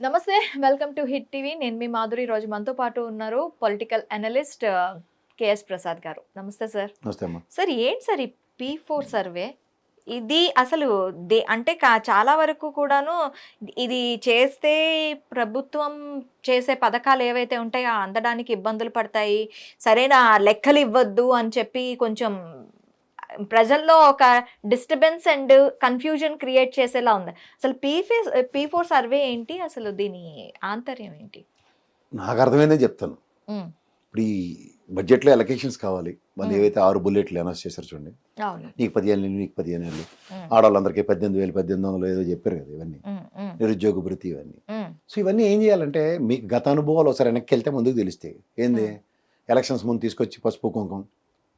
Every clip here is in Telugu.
నమస్తే వెల్కమ్ టు హిట్ టీవీ. నేను మీ మాధురి. రోజు మనతో పాటు ఉన్నారు పొలిటికల్ అనలిస్ట్ కేఎస్ ప్రసాద్ గారు. నమస్తే సార్. సార్ ఏంటి సార్ ఈ పీ ఫోర్ సర్వే? ఇది అసలు దే అంటే చాలా వరకు కూడాను ఇది చేస్తే ప్రభుత్వం చేసే పథకాలు ఏవైతే ఉంటాయో అందడానికి ఇబ్బందులు పడతాయి. సరైన లెక్కలు ఇవ్వద్దు అని చెప్పి కొంచెం ప్రజల్లో ఒక డిస్టర్బెన్స్ అండ్ కన్ఫ్యూజన్ క్రియేట్ చేసేలా ఉంది. అసలు P face P four survey ఏంటి? అసలు దీని ఆంతర్యం ఏంటి? నాకు అర్థమైందే చెప్తాను. ఇప్పుడు ఈ బడ్జెట్లో ఎలకేషన్స్ కావాలి. వాళ్ళు Hmm. ఏవైతే ఆరు బుల్లెట్లు అనౌన్స్ చేశారు చూడండి. నీకు పదిహేను ఏళ్ళు నీకు పదిహేను ఏళ్ళు ఆడవాళ్ళందరికీ పద్దెనిమిది వేలు పద్దెనిమిది వందలు ఏదో చెప్పారు కదా ఇవన్నీ. నిరుద్యోగ భృతి ఇవన్నీ. సో ఇవన్నీ ఏం చేయాలంటే మీకు గత అనుభవాలు ఒకసారి వెనక్కి వెళ్తే ముందుకు తెలుస్తాయి ఏంది. ఎలక్షన్స్ ముందు తీసుకొచ్చి పసుపు కుంకుమ.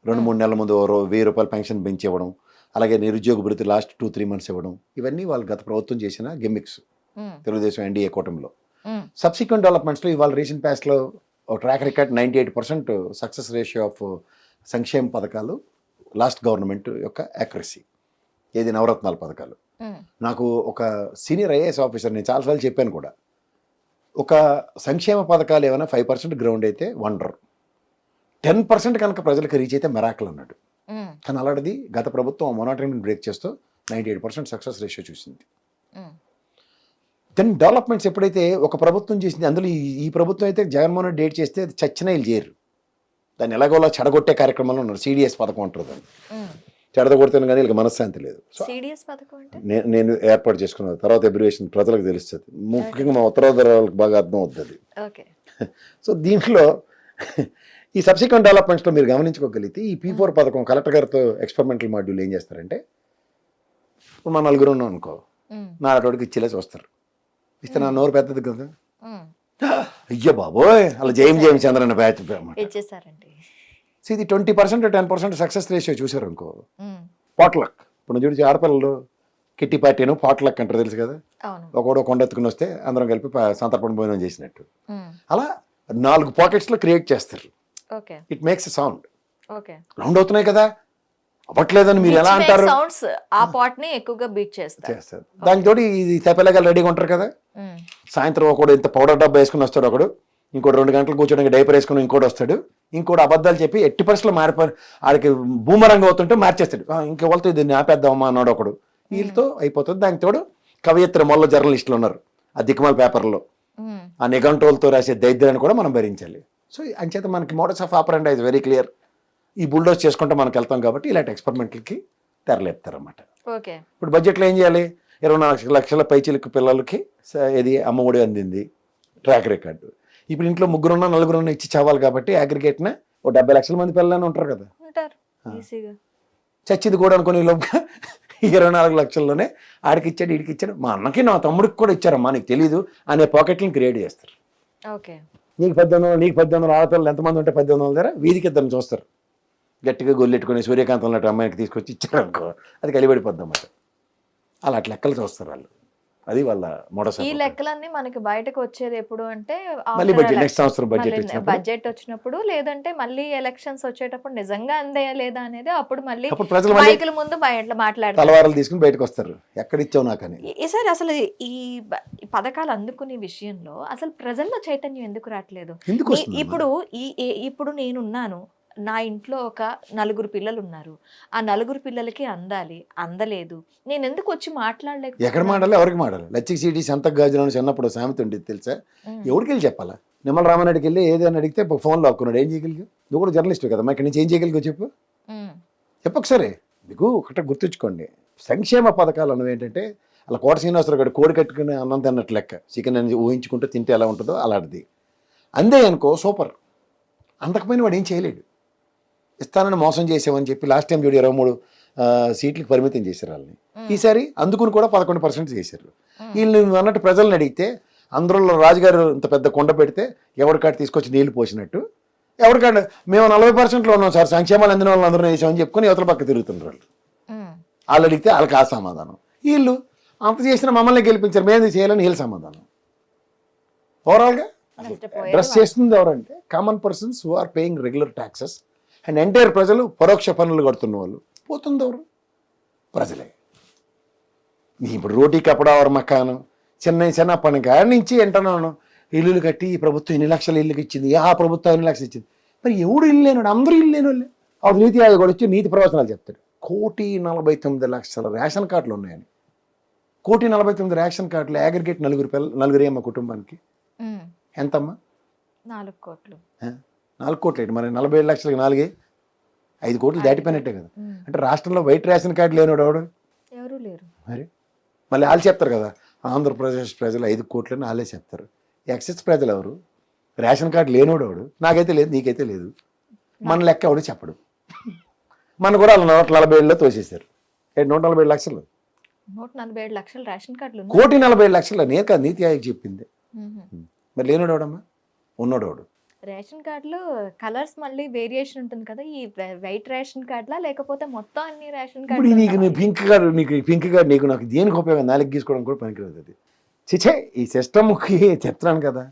రెండు. మూడు నెలల ముందు వెయ్యి రూపాయలు పెన్షన్ పెంచి ఇవ్వడం అలాగే నిరుద్యోగ భృతి లాస్ట్ టూ త్రీ మంత్స్ ఇవ్వడం ఇవన్నీ వాళ్ళు గత ప్రభుత్వం చేసిన గిమ్మిక్స్ తెలుగుదేశం ఎన్డీఏ కూటమిలో. సబ్సిక్వెంట్ డెవలప్మెంట్స్లో ఇవాళ recent ప్యాస్ట్లో track record ninety eight percent success ratio of సంక్షేమ పథకాలు లాస్ట్ గవర్నమెంట్ యొక్క యాక్యురసీ ఏది నవరత్నాల పథకాలు. నాకు ఒక సీనియర్ ఐఏఎస్ ఆఫీసర్ నేను చాలాసార్లు చెప్పాను కూడా ఒక సంక్షేమ పథకాలు ఏమైనా ఫైవ్ పర్సెంట్ గ్రౌండ్ అయితే వండర్ టెన్ పర్సెంట్ కనుక ప్రజలకు రీచ్ అయితే మెరాకల్ అన్నాడు. కానీ అలాంటిది గత ప్రభుత్వం మొనాటరీని బ్రేక్ చేస్తూ ninety eight percent success ratio చూసింది దెన్ డెవలప్మెంట్స్ ఎప్పుడైతే ఒక ప్రభుత్వం చేసింది అందులో ఈ- ప్రభుత్వం అయితే జగన్మోహన్ రెడ్డి డేట్ చేస్తే అది చచ్చిన వీళ్ళు చేయరు. దాన్ని ఎలాగోలా చెడగొట్టే కార్యక్రమంలో ఉన్నారు. సిడిఎస్ పథకం అంటారు దాన్ని. ఉమ్. చెడగొడితేనే కానీ వీళ్ళకి మనశ్శాంతి లేదు. నేను ఏర్పాటు చేసుకున్న తర్వాత ఎబ్రివేషన్ ప్రజలకు తెలుస్తుంది. ముఖ్యంగా మా ఉత్తరాధారాలకు బాగా అర్థం అవుతుంది సో దీంట్లో ఈ సబ్సిక్వెంట్ డెవలప్మెంట్స్లో మీరు గమనించుకోగలిగితే ఈ పీ ఫోర్ పథకం కలెక్టర్ గారితో ఎక్స్పెరిమెంటల్ మాడ్యూల్ ఏం చేస్తారంటే ఇప్పుడు మన నలుగురు ఉన్నాం అనుకో ఉమ్, నా అటోడికి ఇచ్చేలేసి వస్తారు ఇస్తే నా నోరు పెద్దది కదా. అయ్యో బాబోయ్ అలా జయం జయం చంద్రన్న బ్యాచ్ సో ఇది twenty percent ten percent success ratio చూసారు అనుకో. పాట్లక్. ఇప్పుడు చూసి ఆడపిల్లలు కిట్టి పార్టీను పాట్లక్ అంటారు తెలుసు కదా? ఒకడో కొండ ఎత్తుకుని వస్తే అందరం కలిపి సంతర్పణ భోజనం చేసినట్టు. అలా నాలుగు పాకెట్స్లో క్రియేట్ చేస్తారు. It makes sound okay. Round అవుతున్నాయి కదా. అవ్వట్లేదని మీరు ఎలా అంటారు? సౌండ్స్ ఆ పాట్ని ఎక్కువగా బీట్ చేస్తారు. చేస్తారు. ఇది తెప్పలేగా రెడీగా ఉంటారు కదా. సాయంత్రం ఒకడు ఇంత పౌడర్ డబ్బా వేసుకుని వస్తాడు ఒకడు. ఇంకోటి రెండు గంటలు కూర్చోడానికి డైపర్ వేసుకుని ఇంకోటి వస్తాడు. ఇంకోటి అబద్ధాలు చెప్పి ఎట్టి పరిస్థితులు మారిపోయి ఆడికి భూమరంగా అవుతుంటే మార్చేస్తాడు. "ఆ, ఇంకెవరితో దీన్ని ఆపేద్దామా అన్నాడు ఒకడు. వీళ్ళతో అయిపోతుంది. దానికి తోడు కవయిత్రి మొల్ల జర్నలిస్టులు ఉన్నారు. ఆ దిక్కుమాల పేపర్లో ఆ నిఘంటువులతో రాసే దరిద్రాన్ని కూడా మనం భరించాలి. సో అంచేత మనకి models of apparent is very clear ఈ బుల్డోస్ చేసుకుంటే మనకు వెళ్తాం కాబట్టి ఇలాంటి ఎక్స్పెరిమెంట్లకి తెరలేపుతారన్నమాట. ఓకే ఇప్పుడు బడ్జెట్లో ఏం చేయాలి? ఇరవై నాలుగు లక్షల పైచిలకు పిల్లలకి ఇది అమ్మఒడి అందింది ట్రాక్ రికార్డు ఇప్పుడు ఇంట్లో ముగ్గురున్న నలుగురున్న ఇచ్చి చావాలి కాబట్టి అగ్రిగేట్న ఓ డెబ్బై లక్షల మంది పిల్లలని ఉంటారు కదా. చచ్చింది కూడా అనుకుని లోపుగా ఇరవై నాలుగు లక్షల్లోనే ఆడికి ఇచ్చాడు ఈడికి ఇచ్చాడు. మా అన్నకి నా తమ్ముడికి కూడా ఇచ్చారమ్మా నీకు తెలియదు అనే పాకెట్లను క్రియేట్ చేస్తారు. ఓకే నీకు పద్దెనిమిది వందలు నీకు పద్దెనిమిది వందలు ఆడపిల్లలు ఎంతమంది ఉంటే పద్దెనిమిది వందల దగ్గర వీధికి ఇద్దరిని చూస్తారు. గట్టిగా గొల్లెట్టుకుని సూర్యకాంతం లాంటి అమ్మాయికి తీసుకొచ్చి ఇచ్చారనుకో అది కలిపడిపోద్ది అన్నమాట. అలా అట్లా లెక్కలు చూస్తారు వాళ్ళు. అది వాళ్ళ మోడస్ ఈ లెక్కలన్నీ మనకి బయటకు వచ్చేది ఎప్పుడు అంటే మళ్ళీ బడ్జెట్ నెక్స్ట్ సంవత్సరం బడ్జెట్ వచ్చినప్పుడు? బడ్జెట్ వచ్చినప్పుడు లేదంటే మళ్ళీ ఎలక్షన్స్ వచ్చేటప్పుడు నిజంగా అందేయా లేదా అనేది అప్పుడు మళ్ళీ అప్పుడు ప్రజలు మైకుల ముందు బయట మాట్లాడతారు. తలవారాలు తీసుకుని బయటకు వస్తారు. ఎక్కడ ఇచ్చావు నాకని సార్ అసలు ఈ పథకాలు అందుకునే విషయంలో అసలు ప్రజల్లో చైతన్యం ఎందుకు రావట్లేదు? ఇప్పుడు ఈ- ఇప్పుడు నేనున్నాను నా ఇంట్లో ఒక నలుగురు పిల్లలు ఉన్నారు ఆ నలుగురు పిల్లలకి అందాలి అందలేదు. నేను ఎందుకు వచ్చి మాట్లాడలేక ఎక్కడ మాడాలి ఎవరికి మాడాలి లచ్చికి సీటీ సంత గాజులను చిన్నప్పుడు సామెత ఉండేది తెలుసా? ఎవరికి వెళ్ళి చెప్పాలా? నిమ్మల రామారెడ్డికి వెళ్ళి ఏదైనా అడిగితే ఫోన్లో ఆక్కున్నాడు ఏం చేయగలిగా నువ్వు కూడా జర్నలిస్ట్ కదా మా ఇక్కడి నుంచి ఏం చేయగలిగో చెప్పు? చెప్పొకసారి మీకు ఒకటే గుర్తుంచుకోండి. సంక్షేమ పథకాలు అన్నవి ఏంటంటే అలా కోట శ్రీనివాసరావు గారు కోడి కట్టుకుని అన్నం తిన్నట్టు లెక్క. చికెన్ అని ఊహించుకుంటూ తింటే ఎలా ఉంటుందో అలాంటిది. అందే అనుకో సూపర్. అందకపోయిన వాడు ఏం చేయలేడు. ఇస్తానని మోసం చేసామని చెప్పి లాస్ట్ టైం చూడు ఇరవై మూడు సీట్లకు పరిమితం చేశారు వాళ్ళని. ఈసారి అందుకుని కూడా పదకొండు పర్సెంట్ చేశారు. వీళ్ళు అన్నట్టు ప్రజల్ని అడిగితే అందరిలో రాజుగారు ఇంత పెద్ద కొండ పెడితే ఎవరికాడ తీసుకొచ్చి నీళ్ళు పోసినట్టు? ఎవరికాడ మేము నలభై పర్సెంట్లో ఉన్నాం సార్ సంక్షేమాలు అందిన వాళ్ళని అందరూ వేసామని చెప్పుకొని యువతల పక్క తిరుగుతున్నారు వాళ్ళు. వాళ్ళు అడిగితే వాళ్ళకి ఆ సమాధానం. వీళ్ళు అంత చేసిన మమ్మల్ని గెలిపించారు మేము చేయాలని వీళ్ళ సమాధానం. ఓవరాల్గా అడ్రస్ చేస్తుంది ఎవరంటే common persons who are paying regular taxes and entire ప్రజలు పరోక్ష పన్నులు కడుతున్న వాళ్ళు పోతుంది ఎవరు? ప్రజలే. నీ ఇప్పుడు రోటీ కపడా ఎవరు మకాను చిన్న చిన్నప్పటి కాడి నుంచి వింటున్నాను ఇల్లులు కట్టి ఈ ప్రభుత్వం ఎన్ని లక్షల ఇల్లుకి ఇచ్చింది? ఆ ప్రభుత్వం ఎన్ని లక్షలు ఇచ్చింది? మరి ఎవడు ఇల్లు లేనివాడు అందరూ ఇల్లు లేని వాళ్ళే అప్పుడు నీతి ఆయోగ్ వచ్చి నీతి ప్రవచనాలు చెప్తాడు. కోటి నలభై తొమ్మిది లక్షల రేషన్ కార్డులు ఉన్నాయని. కోటి నలభై తొమ్మిది రేషన్ కార్డులు అగ్రిగేట్ నలుగురు పిల్ల నలుగురే అమ్మ కుటుంబానికి? ఎంతమ్మా? నాలుగు కోట్లు? నాలుగు కోట్లు ఏంటి? మరి నలభై ఏడు లక్షలకి నాలుగే? ఐదు కోట్లు దాటిపోయినట్టే కదా. అంటే రాష్ట్రంలో వైట్ రేషన్ కార్డు లేనివాడు ఎవడు? ఎవరూ లేరు. మరి? మళ్ళీ వాళ్ళు చెప్తారు కదా ఆంధ్రప్రదేశ్ ప్రజలు ఐదు కోట్లని వాళ్ళే చెప్తారు. ఎక్సెస్ ప్రజలు ఎవరు? రేషన్ కార్డు లేనివాడు ఎవడు? నాకైతే లేదు నీకైతే లేదు. మన లెక్క ఎవడు చెప్పడు. మన కూడా వాళ్ళ నూట నలభై ఏళ్ళలో తోసేశారు. నూట నలభై ఏడు లక్షలు? నూట నలభై ఏడు లక్షల రేషన్ కార్డులు. కోటి నలభై ఏడు లక్షలు నేను కాదు నీతి ఆయోగ్ చెప్పింది. మరి లేనివాడు ఎవడమ్మా? ఉన్నోడు ఎవడు? రేషన్ కార్డులో కలర్స్ మళ్ళీ వేరియేషన్ ఉంటుంది కదా ఈ వైట్ రేషన్ కార్డులా లేకపోతే మొత్తం అన్ని రేషన్ ఇప్పుడు నీకు నీ కార్డు పింక్ కార్డు నీకు పింక్ కార్డు నీకు నాకు దేనికి ఉపయోగం? నాలుగు గీసుకోవడం కూడా పనికిరాదు అది. చిచే ఈ సిస్టమ్కి చెప్తున్నాను కదా.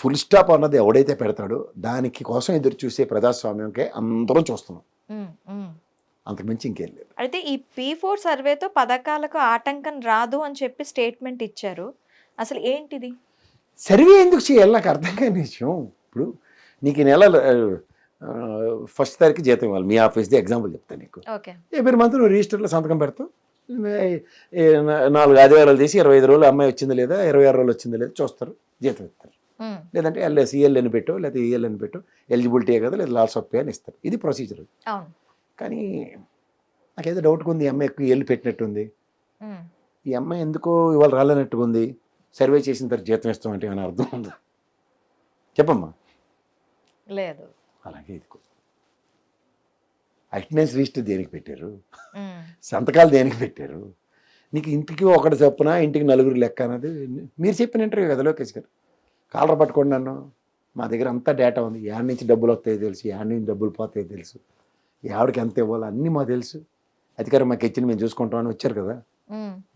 ఫుల్ స్టాప్ అన్నది ఎవడైతే పెడతాడో దానికి కోసం ఎదురు చూసే ప్రజాస్వామ్యంకే అందరం చూస్తున్నాం. అంతకు మించి ఇంకేం లేదు. అయితే ఈ పీ ఫోర్ సర్వేతో పథకాలకు ఆటంకం రాదు అని చెప్పి స్టేట్మెంట్ ఇచ్చారు. అసలు ఏంటిది? సర్వే ఎందుకు చేయాలి? నాకు అర్థం కాని విషయం. ఇప్పుడు నీకు ఈ నెల ఫస్ట్ తారీఖు జీతం ఇవ్వాలి. మీ ఆఫీస్ది ఎగ్జాంపుల్ చెప్తాను నీకు. ఎవ్రీ మంత్ నువ్వు రిజిస్టర్లో సంతకం పెడతావు నాలుగు ఆదివారాలు తీసి ఇరవై ఐదు రోజులు అమ్మాయి వచ్చిందా లేదా ఇరవై ఆరు రోజులు వచ్చిందా లేదా చూస్తారు. జీతం ఇస్తారు. లేదంటే ఎల్ఎస్ ఈఎల్ అని పెట్టు లేకపోతే ఈఎల్ అని పెట్టు. ఎలిజిబిలిటీ కదా లేదా లాస్ ఆఫ్ పే అని ఇస్తారు. ఇది ప్రొసీజర్. కానీ నాకేదో డౌట్గా ఉంది ఈ అమ్మాయి ఎక్కువ ఏళ్ళు పెట్టినట్టుంది. ఈ అమ్మాయి ఎందుకో ఇవాళ రాలేనట్టుగా ఉంది సర్వే చేసిన తర్వాత జీతం ఇస్తామంటే ఏమైనా అర్థం ఉందా? చెప్పమ్మా. లేదు. అలాగే ఇది అటెండెన్స్ రిజిస్టర్ దేనికి పెట్టారు. సంతకాలు దేనికి పెట్టారు? నీకు ఇంటికి ఒకటి చొప్పున ఇంటికి నలుగురు లెక్క అన్నది మీరు చెప్పిన ఇంటర్వ్యూ కదా లోకేష్ గారు. కాలర్ పట్టుకోండి నన్ను. మా దగ్గర అంతా డేటా ఉంది. యాడ్ నుంచి డబ్బులు వస్తాయో తెలుసు. యాడ్ నుంచి డబ్బులు పోతాయో తెలుసు. ఎవడికి ఎంత ఇవ్వాలో అన్నీ మాకు తెలుసు. అధికారం మాకు ఇచ్చింది మేము చూసుకుంటాం అని వచ్చారు కదా.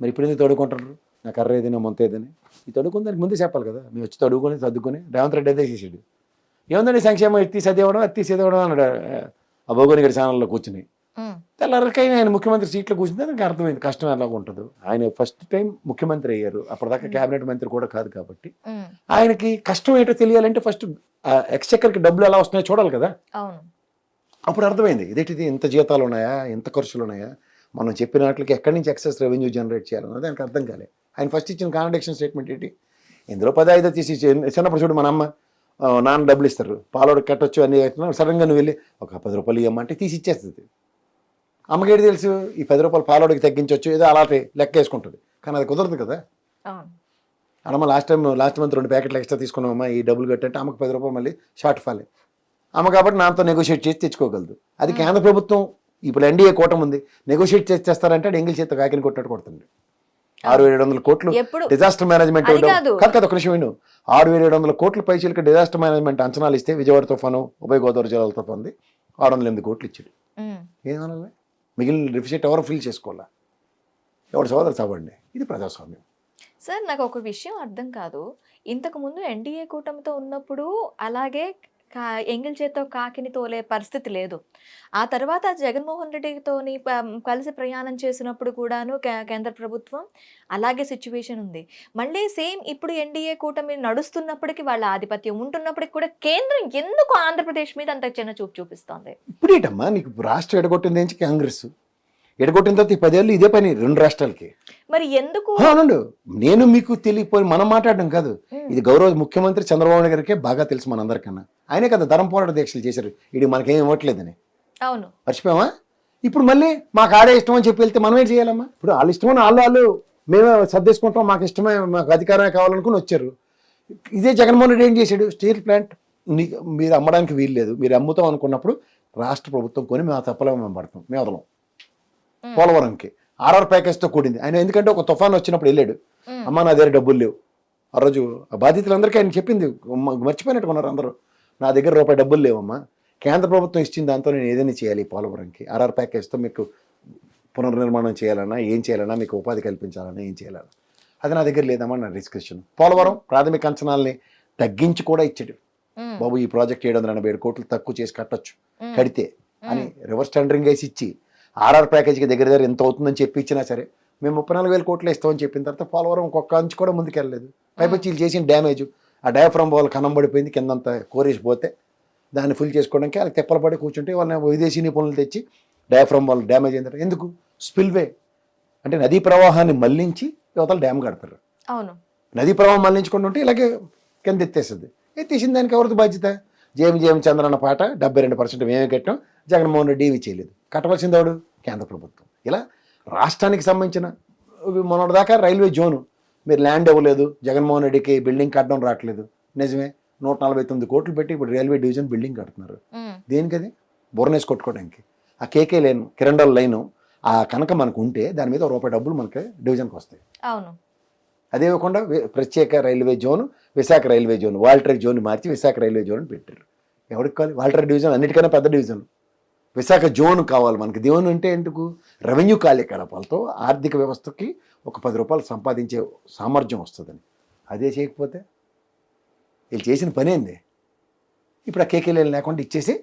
మరి ఇప్పుడు ఎందుకు తడుకుంటారు నా కర్ర ఏదైనా మొంత ఏదని. ఈ తడుకుని దానికి ముందే చెప్పాలి కదా. మేము వచ్చి తడుకొని సర్దుకొని రేవంత్ రెడ్డి అదే చేసాడు. ఏముందండి సంక్షేమం? ఎత్తి చదివడం అత్తి చదివడం అన్నాడు. ఆ భౌగోళిక గారి ఛానల్లో కూర్చుని. ఉమ్. తెల్లరికైనా ఆయన ముఖ్యమంత్రి సీట్లో కూర్చుంటే నాకు అర్థమైంది కష్టం ఎలా ఉంటుందో. ఆయన ఫస్ట్ టైం ముఖ్యమంత్రి అయ్యారు. అప్పటిదాకా కేబినెట్ మంత్రి కూడా కాదు కాబట్టి. ఆయనకి కష్టం ఏంటో తెలియాలంటే ఫస్ట్ ఎక్స్చెక్కర్కి డబ్బులు ఎలా వస్తున్నాయో చూడాలి కదా. అప్పుడు అర్థమైంది ఇదేంటిది ఇంత జీతాలు ఉన్నాయా ఇంత ఖర్చులు ఉన్నాయా? మనం చెప్పిన వాటికి ఎక్కడి నుంచి ఎక్సెస్ రెవెన్యూ జనరేట్ చేయాలన్నది దానికి అర్థం కాలే. ఆయన ఫస్ట్ ఇచ్చిన కాంట్రడిక్షన్ స్టేట్మెంట్ ఏంటి? ఇందులో పది ఐదో తీసి చిన్న- చిన్నప్పుడు చూడు మన అమ్మ నాన్న డబ్బులు ఇస్తారు. పాలోడు కట్టొచ్చు అని సడన్గా నువ్వు వెళ్ళి ఒక పది రూపాయలు ఇవ్వమంటే తీసి ఇచ్చేస్తుంది అమ్మకేటి తెలుసు? ఈ పది రూపాయలు పాలోడికి తగ్గించవచ్చు ఏదో అలాంటి లెక్క వేసుకుంటుంది. కానీ అది కుదరదు కదా. అమ్మ లాస్ట్ టైం లాస్ట్ మంత్ రెండు ప్యాకెట్లు ఎక్స్ట్రా తీసుకున్నామమ్మా ఈ డబ్బులు కట్టంటే అమ్మకి పది రూపాయలు మళ్ళీ షార్ట్ ఫాలే అమ్మ కాబట్టి నాతో నెగోషియేట్ చేసి తెచ్చుకోగలదు. అది కేంద్ర ప్రభుత్వం ఇప్పుడు ఎన్డీఏ కూటమి ఉంది నెగోషియేట్ చేసి చేస్తారంటే ఎంగిల్ చేత కాకిని కొట్టాడు కొడుతుంది. ఆరు వేల ఏడు వందల కోట్లు డిజాస్టర్ మేనేజ్మెంట్ కాదు. ఒక నిమిషం విను. ఆరు వేల ఏడు వందల కోట్ల పైసలకి డిజాస్టర్ మేనేజ్మెంట్ అంచనాలు ఇస్తే విజయవాడ తుఫాను ఉభయ గోదావరి జిల్లాల తుఫాను ఆరు వందల ఎనిమిది కోట్లు ఇచ్చాడు. ఏమనాలి? మిగిలిన డెఫిసిట్ ఎవరు ఫిల్ చేసుకోవాలా? ఎవరు సోదరు చదవండి ఇది ప్రజాస్వామ్యం. సార్ నాకు ఒక విషయం అర్థం కాదు. ఇంతకు ముందు ఎన్డీఏ కూటమితో ఉన్నప్పుడు అలాగే కా ఎంగిల్ చేత్తో కాకిని తోలే పరిస్థితి లేదు. ఆ తర్వాత జగన్మోహన్ రెడ్డితోని కలిసి ప్రయాణం చేసినప్పుడు కూడాను కేంద్ర ప్రభుత్వం అలాగే సిచ్యువేషన్ ఉంది. మళ్ళీ సేమ్ ఇప్పుడు ఎన్డీఏ కూటమి నడుస్తున్నప్పటికీ వాళ్ళ ఆధిపత్యం ఉంటున్నప్పటికి కూడా కేంద్రం ఎందుకు ఆంధ్రప్రదేశ్ మీద అంత చిన్న చూపు చూపిస్తోంది? ఇప్పుడేటమ్మా నీకు రాష్ట్రం ఎడగొట్టింది కాంగ్రెస్ ఎడగొట్టిన తర్వాత ఈ పదేళ్ళు ఇదే పని రెండు రాష్ట్రాలకి. మరి ఎందుకు? అవునండు. నేను మీకు తెలియపోయి మనం మాట్లాడడం కాదు. ఇది గౌరవ ముఖ్యమంత్రి చంద్రబాబు నాయుడు గారికే బాగా తెలుసు మనందరికన్నా. ఆయనే కదా ధరం పోరాట దీక్షలు చేశారు. ఇది మనకేం ఇవ్వట్లేదని. అవును. మర్చిపోయామా ఇప్పుడు మళ్ళీ మాకు ఆడే ఇష్టం అని చెప్పి వెళ్తే మనం ఏం చేయాలమ్మా? ఇప్పుడు వాళ్ళ ఇష్టమని వాళ్ళు వాళ్ళు మేమే సర్దేసుకుంటాం మాకు ఇష్టమే మాకు అధికారమే కావాలనుకుని వచ్చారు. ఇదే జగన్మోహన్ రెడ్డి ఏం చేశాడు? స్టీల్ ప్లాంట్ మీరు అమ్మడానికి వీలు లేదు మీరు అమ్ముతాం అనుకున్నప్పుడు రాష్ట్ర ప్రభుత్వం కొని మేము ఆ తప్పలో మేము పడతాం. మేము వదలం. పోలవరంకి. ఆర్ఆర్ ప్యాకేజ్తో కూడింది. ఆయన ఎందుకంటే ఒక తుఫాన్ వచ్చినప్పుడు వెళ్ళాడు. అమ్మ నా దగ్గర డబ్బులు లేవు. ఆ రోజు ఆ బాధితులందరికీ ఆయన చెప్పింది. మర్చిపోయినట్టు ఉన్నారు అందరూ. నా దగ్గర రూపాయి డబ్బులు లేవమ్మా. కేంద్ర ప్రభుత్వం ఇచ్చిన దాంతో నేను ఏదైనా చేయాలి పోలవరంకి. ఆర్ఆర్ ప్యాకేజ్తో మీకు పునర్నిర్మాణం చేయాలన్నా ఏం చేయాలన్నా మీకు ఉపాధి కల్పించాలన్నా ఏం చేయాలన్నా. అది నా దగ్గర లేదమ్మా నా డిస్కషన్. పోలవరం ప్రాథమిక అంచనాల్ని తగ్గించి కూడా ఇచ్చాడు. బాబు ఈ ప్రాజెక్ట్ ఏడు వందల ఎనభై ఏడు కోట్లు తక్కువ చేసి కట్టొచ్చు. కడితే అని రివర్స్ టెండరింగ్ వేసి ఇచ్చి ఆర్ఆర్ ప్యాకేజీకి దగ్గర దగ్గర ఎంత అవుతుందని చెప్పి ఇచ్చినా సరే మేము ముప్పై నాలుగు వేల కోట్లు ఇస్తామని చెప్పిన తర్వాత పోలవరం ఒక్కొక్క అంచు కూడా ముందుకెళ్ళలేదు పైపచ్చి వీళ్ళు చేసిన డ్యామేజ్ ఆ డయాఫ్రమ్ బాల్ కనం పడిపోయింది కిందంతా కోరేసి పోతే దాన్ని ఫుల్ చేసుకోవడానికి వాళ్ళకి తెప్పలు పడి కూర్చుంటే వాళ్ళని విదేశీ నిపుణులు తెచ్చి డయాఫ్రమ్ బాల్ డ్యామేజ్ అయిందంటే. ఎందుకు? స్పిల్వే అంటే నదీ ప్రవాహాన్ని మళ్ళించి యువతలు డ్యామ్ కడతారు. అవును. నదీ ప్రవాహం మళ్ళించుకుంటూ ఉంటే ఇలాగే కింద ఎత్తేస్తుంది. ఎత్తేసిన దానికి ఎవరిది బాధ్యత? జేఎం జేఎం చంద్ర అన్న పాట డెబ్బై రెండు పర్సెంట్ మేమే కట్టాం. జగన్మోహన్ రెడ్డి ఇవి చేయలేదు. కట్టవలసింది ఎవడు కేంద్ర ప్రభుత్వం. ఇలా రాష్ట్రానికి సంబంధించిన మొన్నటిదాకా రైల్వే జోను. మీరు ల్యాండ్ ఇవ్వలేదు జగన్మోహన్ రెడ్డికి బిల్డింగ్ కట్టడం రావట్లేదు. నిజమే నూట నలభై తొమ్మిది కోట్లు పెట్టి ఇప్పుడు రైల్వే డివిజన్ బిల్డింగ్ కడుతున్నారు. ఉమ్, దేనికది? బుర్రనేసి కొట్టుకోవడానికి. ఆ కేకే లైన్ కిరండల్ లైను ఆ కనుక మనకు ఉంటే దాని మీద రూపాయి డబ్బులు మనకి డివిజన్కి వస్తాయి. అవును. అదే కాకుండా ప్రత్యేక railway zone Visakha railway zone Waltair zone మార్చి విశాఖ రైల్వే జోన్ పెట్టారు. ఎవరికి కావాలి? వాల్టర్ డివిజన్ అన్నిటికన్నా పెద్ద డివిజన్. విశాఖ జోన్ కావాలి మనకి. జోన్ అంటే ఎందుకు? రెవెన్యూ కార్యకలాపాలతో ఆర్థిక వ్యవస్థకి ఒక పది రూపాయలు సంపాదించే సామర్థ్యం వస్తుందని. అదే చేయకపోతే? వీళ్ళు చేసిన పని ఏంది? ఇప్పుడు ఆ కేకేలు లేకుండా ఇచ్చేసి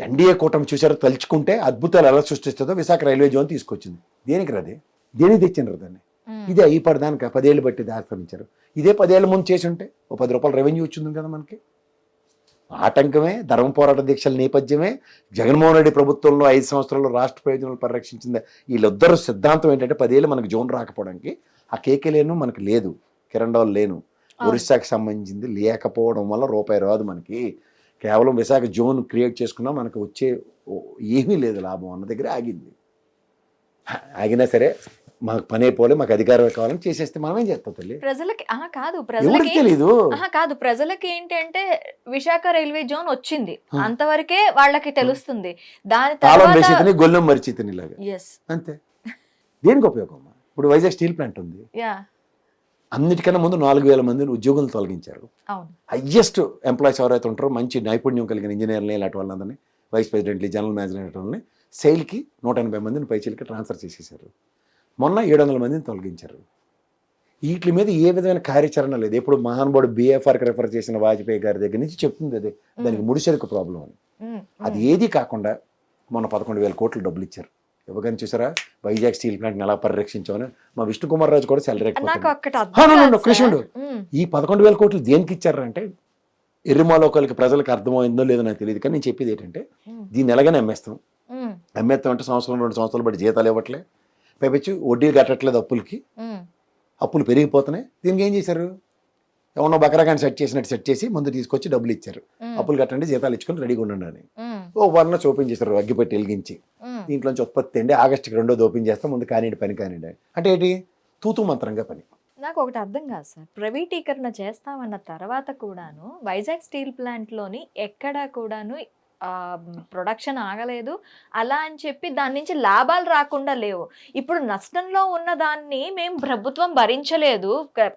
ఎన్డీఏ కూటమి చూసారో తలుచుకుంటే అద్భుతాలు ఎలా సృష్టిస్తుందో విశాఖ రైల్వే జోన్ తీసుకొచ్చింది. దేనికి రది? దేనికి తెచ్చిండ్రు దాన్ని? ఇదే ఈ పడదానికి పదేళ్ళు బట్టి దాస్కరించారు ఇదే పదేళ్ళ ముందు చేసి ఉంటే ఓ పది రూపాయలు రెవెన్యూ వచ్చింది కదా మనకి. ఆటంకమే ధర్మ పోరాట దీక్షల నేపథ్యమే. జగన్మోహన్ రెడ్డి ప్రభుత్వంలో ఐదు సంవత్సరాల్లో రాష్ట్ర ప్రయోజనాలు పరిరక్షించింది వీళ్ళిద్దరు సిద్ధాంతం ఏంటంటే పదేళ్ళు మనకి జోన్ రాకపోవడానికి. ఆ కేకే లేను మనకి లేదు. కిరణ్ లేను. ఒరిస్సాకి సంబంధించింది లేకపోవడం వల్ల రూపాయి రాదు మనకి. కేవలం విశాఖ జోన్ క్రియేట్ చేసుకున్నా మనకు వచ్చే ఏమీ లేదు లాభం. అన్న దగ్గర ఆగింది. ఆగినా సరే మాకు పని అయిపోలే మాకు అధికారం కావాలని చేసేస్తే మనం ఏం చేస్తాం తల్లి? ప్రజలకి కాదు ప్రజలకి తెలీదు? కాదు ప్రజలకి ఏంటి అంటే విశాఖ రైల్వే జోన్ వచ్చింది. అంతవరకే వాళ్ళకి తెలుస్తుంది. దాని తర్వాత గొల్లెం మరిచితని ఇలాగా అంతే. దేనికి ఉపయోగం? ఇప్పుడు వైజాగ్ స్టీల్ ప్లాంట్ ఉంది. అన్నిటికన్నా ముందు నాలుగు వేల మందిని ఉద్యోగులు తొలగించారు. హయ్యెస్ట్ ఎంప్లాయీస్ ఎవరైతే ఉంటారో మంచి నైపుణ్యం కలిగిన ఇంజనీర్లు ఇలాంటి వాళ్ళందరినీ వైస్ ప్రెసిడెంట్లు జనరల్ మేనేజర్ వాళ్ళని సెయిల్కి నూట ఎనభై మందిని పైచీలకి ట్రాన్స్ఫర్ చేసేసారు మొన్న ఏడు వందల మందిని తొలగించారు. వీటి మీద ఏ విధమైన కార్యాచరణ లేదు. ఎప్పుడు మహానుభావుడు బీఎఫ్ఆర్కి రెఫర్ చేసిన వాజ్పేయి గారి దగ్గర నుంచి చెప్తుంది అదే. దానికి ముడిసరికి ప్రాబ్లం అని. అది ఏది కాకుండా మొన్న పదకొండు వేల కోట్లు డబ్బులు ఇచ్చారు. ఇవ్వగానే చూసారా? వైజాగ్ స్టీల్ ప్లాంట్ని ఎలా పరిరక్షించామని మా విష్ణు కుమార్ రాజు కూడా కాదు కృష్ణుడు. ఈ పదకొండు వేల కోట్లు దేనికి ఇచ్చారంటే ఎర్రిమాలోకాలకి ప్రజలకు అర్థమైందో లేదో నాకు తెలియదు. కానీ నేను చెప్పేది ఏంటంటే దీన్ని ఎలాగైనా అమ్మేస్తాం. అమ్మేస్తాం అంటే సంవత్సరం రెండు సంవత్సరాలు బట్టి జీతాలు ఇవ్వట్లే. పైపెచ్చి వడ్డీలు కట్టట్లేదు అప్పులకి. అప్పులు పెరిగిపోతున్నాయి. దీనికి ఏం చేశారు? ఎవరినో బకరగాని సెట్ చేసినట్టు సెట్ చేసి ముందు తీసుకొచ్చి డబ్బులు ఇచ్చారు. అప్పులు కట్టండి జీతాలు ఇచ్చుకొని రెడీగా ఉండండి ఓ వన్ ఓపెన్ చేశారు అగ్గిపెట్టి వెలిగించి దీంట్లోంచి ఉత్పత్తి అండి ఆగస్టుకి రెండోది ఓపెన్ చేస్తాం ముందు కానివ్వండి పని కానివ్వండి. అంటే ఏంటి? తూతూ మంత్రంగా పని. నాకు ఒకటి అర్థం కాదు సార్. ప్రైవేటీకరణ చేస్తామన్న తర్వాత కూడాను వైజాగ్ స్టీల్ ప్లాంట్లోని ఎక్కడా కూడాను ప్రొడక్షన్ ఆగలేదు. అలా అని చెప్పి దాని నుంచి లాభాలు రాకుండా లేవు. ఇప్పుడు నష్టంలో ఉన్న దాన్ని మేము ప్రభుత్వం భరించలేదు.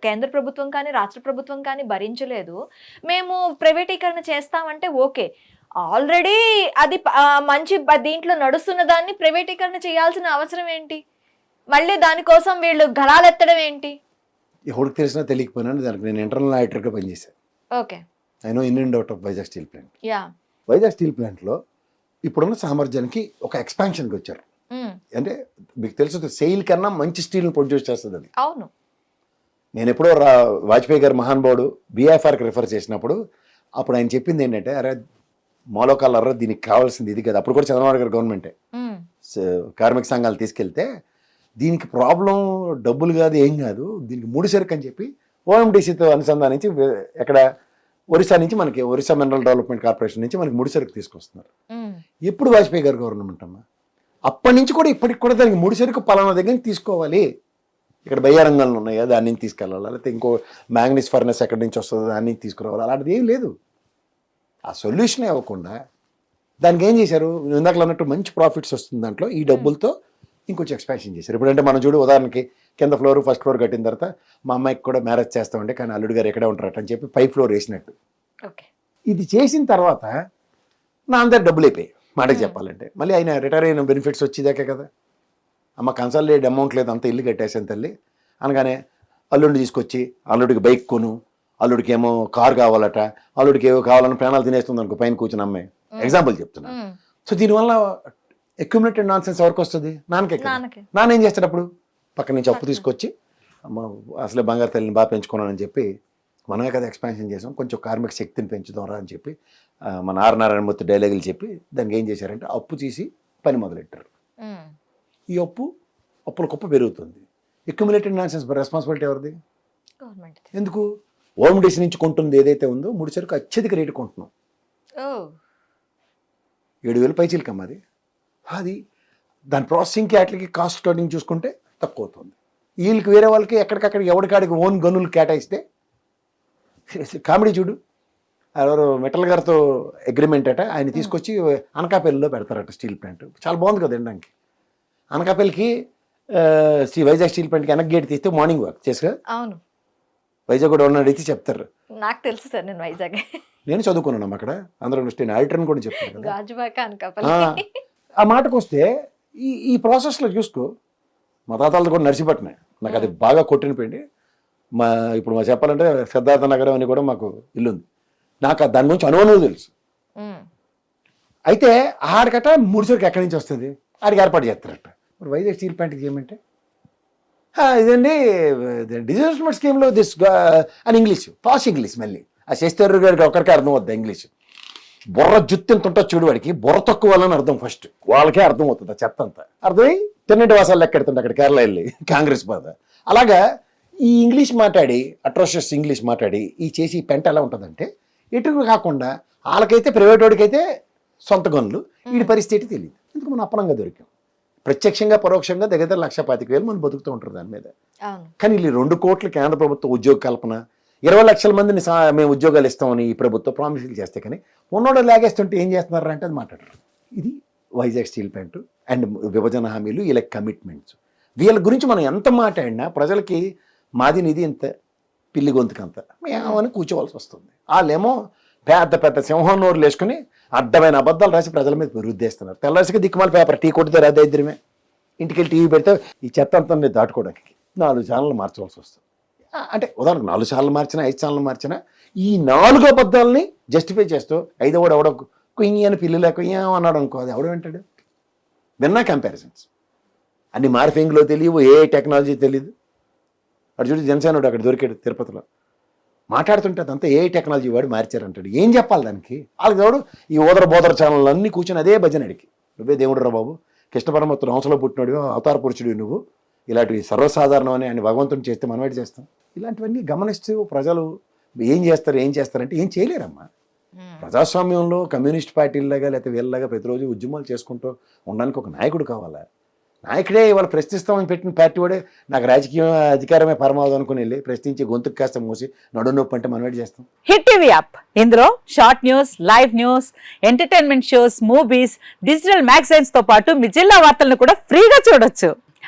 కేంద్ర ప్రభుత్వం కానీ రాష్ట్ర ప్రభుత్వం కానీ భరించలేదు. మేము ప్రైవేటీకరణ చేస్తామంటే ఓకే. ఆల్రెడీ అది మంచి దీంట్లో నడుస్తున్న దాన్ని ప్రైవేటీకరణ చేయాల్సిన అవసరం ఏంటి? మళ్ళీ దానికోసం వీళ్ళు గలాలెత్తడం ఏంటి? ఎవరికి తెలిసినా తెలియకపోయినా దానికి నేను ఇంటర్నల్ ఆడిటర్గా పనిచేశాను. Okay. I know in and out of Vizag steel plant yeah Vizag steel ప్లాంట్లో ఇప్పుడున్న సామర్థ్యానికి ఒక ఎక్స్పాన్షన్కి వచ్చారు. అంటే మీకు తెలుసు సెయిల్ కన్నా మంచి స్టీల్ని ప్రొడ్యూస్ చేస్తుంది అది. అవును. నేను ఎప్పుడో రా వాజ్పేయి గారు మహానుభావుడు బీఎఫ్ఆర్కి రిఫర్ చేసినప్పుడు అప్పుడు ఆయన చెప్పింది ఏంటంటే అరే మోలోకాలు అర్ర దీనికి కావాల్సింది ఇది కదా. అప్పుడు కూడా చంద్రబాబు గారు గవర్నమెంటే. కార్మిక సంఘాలు తీసుకెళ్తే దీనికి ప్రాబ్లం డబ్బులు కాదు ఏం కాదు దీనికి ముడిసరుకు అని చెప్పి ఓఎండిసితో అనుసంధానించి ఎక్కడ ఒరిస్సా నుంచి మనకి ఒరిస్సా మినరల్ డెవలప్మెంట్ కార్పొరేషన్ నుంచి మనకి ముడిసరుకు తీసుకొస్తున్నారు. ఎప్పుడు వాజ్పేయి గారు గవర్నమెంట్ అమ్మా అప్పటి నుంచి కూడా ఇప్పటికి కూడా దానికి ముడిసరుకు పలానా దగ్గర నుంచి తీసుకోవాలి. ఇక్కడ బయ్యారంగాలు ఉన్నాయా? దాని నుంచి తీసుకెళ్ళాలి? లేకపోతే ఇంకో మ్యాంగనీస్ ఫర్నెస్ ఎక్కడి నుంచి వస్తుందో దాని నుంచి తీసుకురావాలి? అలాంటిది ఏం లేదు. ఆ సొల్యూషన్ ఇవ్వకుండా దానికి ఏం చేశారు? నువ్వు ఇందాక అన్నట్టు మంచి ప్రాఫిట్స్ వస్తుంది దాంట్లో. ఈ డబ్బులతో ఇంకొంచెం ఎక్స్పాన్షన్ చేశారు. ఇప్పుడంటే మనం చూడు ఉదాహరణకి కింద ఫ్లోర్ ఫస్ట్ ఫ్లోర్ కట్టిన తర్వాత మా అమ్మాయికి కూడా మ్యారేజ్ చేస్తామంటే కానీ అల్లుడు గారు ఎక్కడే ఉంటారట అని చెప్పి పై ఫ్లోర్ వేసినట్టు. ఓకే. ఇది చేసిన తర్వాత నా అందరు డబ్బులు అయిపోయాయి మాటకి. చెప్పాలంటే. మళ్ళీ ఆయన రిటైర్ అయిన బెనిఫిట్స్ వచ్చేదాకే కదా. అమ్మ కన్సల్టేట్ అమౌంట్ లేదు అంత ఇల్లు కట్టేసాను తల్లి. అనగానే అల్లుడిని తీసుకొచ్చి అల్లుడికి బైక్ కొను అల్లుడికి ఏమో కార్ కావాలట అల్లుడికి ఏవో కావాలని ప్రాణాలు తినేస్తుంది అనుకో పైన కూర్చుని అమ్మాయి. ఎగ్జాంపుల్ చెప్తున్నా. సో దీనివల్ల అక్యుమిలేటెడ్ నాన్ సెన్స్ ఎవరికి వస్తుంది? నాన్నకి. నాన్న ఏం చేస్తాడు అప్పుడు? పక్క నుంచి అప్పు తీసుకొచ్చి అసలే బంగారు తల్లిని బాగా పెంచుకున్నానని చెప్పి మనమే కదా ఎక్స్పాన్షన్ చేసాం. కొంచెం కార్మిక శక్తిని పెంచుదాం రా అని చెప్పి మన ఆర్ నారాయణమూర్తి డైలాగులు చెప్పి దానికి ఏం చేశారంటే అప్పు తీసి పని మొదలెట్టారు. ఈ అప్పు అప్పుల కుప్ప పెరుగుతుంది. ఎక్యుములేటెడ్ నాన్సెన్స్ రెస్పాన్సిబిలిటీ ఎవరిది? ఎందుకు? ఓఎండిసి నుంచి కొంటుంది ఏదైతే ఉందో ముడి సరుకు అత్యధిక రేటు కొంటున్నాం. ఏడు వేలు పైచీలకి అది. అది దాని ప్రాసెసింగ్కి వాటికి కాస్ట్ స్టార్టింగ్ చూసుకుంటే తక్కువ అవుతుంది వీళ్ళకి వేరే వాళ్ళకి ఎక్కడికక్కడ ఎవరికాడికి ఓన్ గనులు కేటాయిస్తే కామెడీ చూడు. ఎవరు మెటల్ గారితో అగ్రిమెంట్ అట ఆయన తీసుకొచ్చి అనకాపల్లిలో పెడతారట స్టీల్ ప్లాంట్. చాలా బాగుంది కదా వినడానికి. అనకాపల్లికి శ్రీ వైజాగ్ స్టీల్ ప్లాంట్కి వెనక్ గేట్ తీస్తే మార్నింగ్ వాక్ చేసుగా అవును. వైజాగ్ కూడా ఉన్న అడిగితే చెప్తారు. నాకు తెలుసు సార్ నేను వైజాగ్. నేను చదువుకున్నాను అక్కడ. అందరూ నేను ఆడిటర్ని కూడా చెప్తాను ఆ మాటకు వస్తే ఈ ఈ ప్రాసెస్లో చూసుకో మా తాతలది కూడా నర్సిపట్నే. నాకు అది బాగా కొట్టిన పిండి మా ఇప్పుడు మా చెప్పాలంటే సిద్ధార్థ నగరం అని కూడా మాకు ఇల్లు ఉంది నాకు దాని గురించి అనుమానం తెలుసు. అయితే ఆడికట ముడిసరికి ఎక్కడి నుంచి వస్తుంది? ఆడికి ఏర్పాటు చేస్తారట. మరి వైజాగ్ స్టీల్ ప్లాంట్కి "ఆ, ఇదండి డిజాస్టర్ స్కీమ్లో దిస్ అని ఇంగ్లీష్. పాస్ ఇంగ్లీష్ మళ్ళీ. ఆ శశిధర్ గారికి ఒకరికి అర్థం అవుద్ది ఇంగ్లీష్. బుర్ర జుత్తు ఎంత ఉంటుంది చూడు వాడికి బుర్ర తక్కువ వాళ్ళని అర్థం ఫస్ట్ వాళ్ళకే అర్థం అవుతుంది చెత్త అంతా. అర్థమై? తిన్నటి వాసాలు లెక్కెడుతుంది అక్కడ కేరళ వెళ్ళి కాంగ్రెస్ బాధ. అలాగా ఈ ఇంగ్లీష్ మాట్లాడి అట్రోషియస్ ఇంగ్లీష్ మాట్లాడి ఈ చేసి ఈ పెంట ఎలా ఉంటుందంటే ఎటు కాకుండా వాళ్ళకైతే ప్రైవేట్ వాడికైతే సొంత గనులు వీడి పరిస్థితి తెలియదు. ఎందుకు మనం అప్పనంగా దొరికాం? ప్రత్యక్షంగా పరోక్షంగా దగ్గర దగ్గర లక్ష పాతిక వేలు మనం బతుకుతూ ఉంటారు దాని మీద. కానీ వీళ్ళు రెండు కోట్ల కేంద్ర ప్రభుత్వం ఉద్యోగ కల్పన ఇరవై లక్షల మందిని సా- మేము ఉద్యోగాలు ఇస్తామని ఈ ప్రభుత్వం ప్రామిసులు చేస్తే కానీ ఉన్నోడు లాగేస్తుంటే ఏం చేస్తున్నారు అంటే అది మాట్లాడరు. ఇది వైజాగ్ స్టీల్ ప్లాంట్ అండ్ విభజన హామీలు వీళ్ళకి కమిట్మెంట్స్ వీళ్ళ గురించి మనం ఎంత మాట్లాడినా ప్రజలకి మాది నిధి ఇంత పిల్లి గొంతుకంత మేమని కూర్చోవలసి వస్తుంది. వాళ్ళేమో పెద్ద పెద్ద సింహం నోరులు వేసుకుని అడ్డమైన అబద్ధాలు రాసి ప్రజల మీద రుద్దేస్తున్నారు. తెల్లసిగా దిక్కుమాల పేపర్ టీ కొట్టితే ఇద్దరమే ఇంటికి వెళ్ళి టీవీ పెడితే ఈ చెత్త అంతా దాటుకోవడానికి నాలుగు ఛానళ్ళు మార్చవలసి వస్తుంది. అంటే ఉదాహరణకు నాలుగు సార్లు మార్చినా ఐదు సార్లు మార్చినా ఈ నాలుగు అబద్ధాలని జస్టిఫై చేస్తూ ఐదవడు ఎవడో కుయ్యి అని పిల్లి లేక అన్నాడు అనుకో అది ఎవడు వింటాడు? విన్నా కంపారిజన్స్ అన్ని మార్ఫింగ్లో తెలియవు ఏ టెక్నాలజీ తెలియదు అటు చూడు జనసేనుడు అక్కడ దొరికాడు తిరుపతిలో. మాట్లాడుతుంటే అదంతా ఏ టెక్నాలజీ వాడు మార్చారంటాడు? ఏం చెప్పాలి దానికి? వాళ్ళకి ఎవడు? ఈ ఓదర బోదర ఛానల్ అన్నీ కూర్చొని అదే భజన అడిగి నువ్వే దేవుడు రా బాబు. కృష్ణ పరమత్తుడు హంసలో పుట్టినాడు అవతార పురుషుడు నువ్వు. ఇలాంటివి సర్వసాధారణం అని ఆయన భగవంతుని చేస్తే మనం ఏంటి చేస్తాం? ఇలాంటివన్నీ గమనిస్తూ ప్రజలు ఏం చేస్తారు ఏం చేస్తారంటే ఏం చేయలేరమ్మా. ప్రజాస్వామ్యంలో కమ్యూనిస్ట్ పార్టీలాగా లేకపోతే వీళ్ళలాగా ప్రతిరోజు ఉద్యమాలు చేసుకుంటూ ఉండడానికి ఒక నాయకుడు కావాలా? నాయకుడే ఇవాళ ప్రశ్నిస్తామని పెట్టిన పార్టీ వాడే నాకు రాజకీయ అధికారమే పరమావధం అనుకుని వెళ్ళి ప్రశ్నించి గొంతుకు కాస్త మూసి నడు నొప్పి అంటే మనం చేస్తాం? Hit TV app. ఇందులో short news live news entertainment shows movies digital మ్యాగజైన్స్తో పాటు మీ జిల్లా వార్తలను కూడా ఫ్రీగా చూడొచ్చు.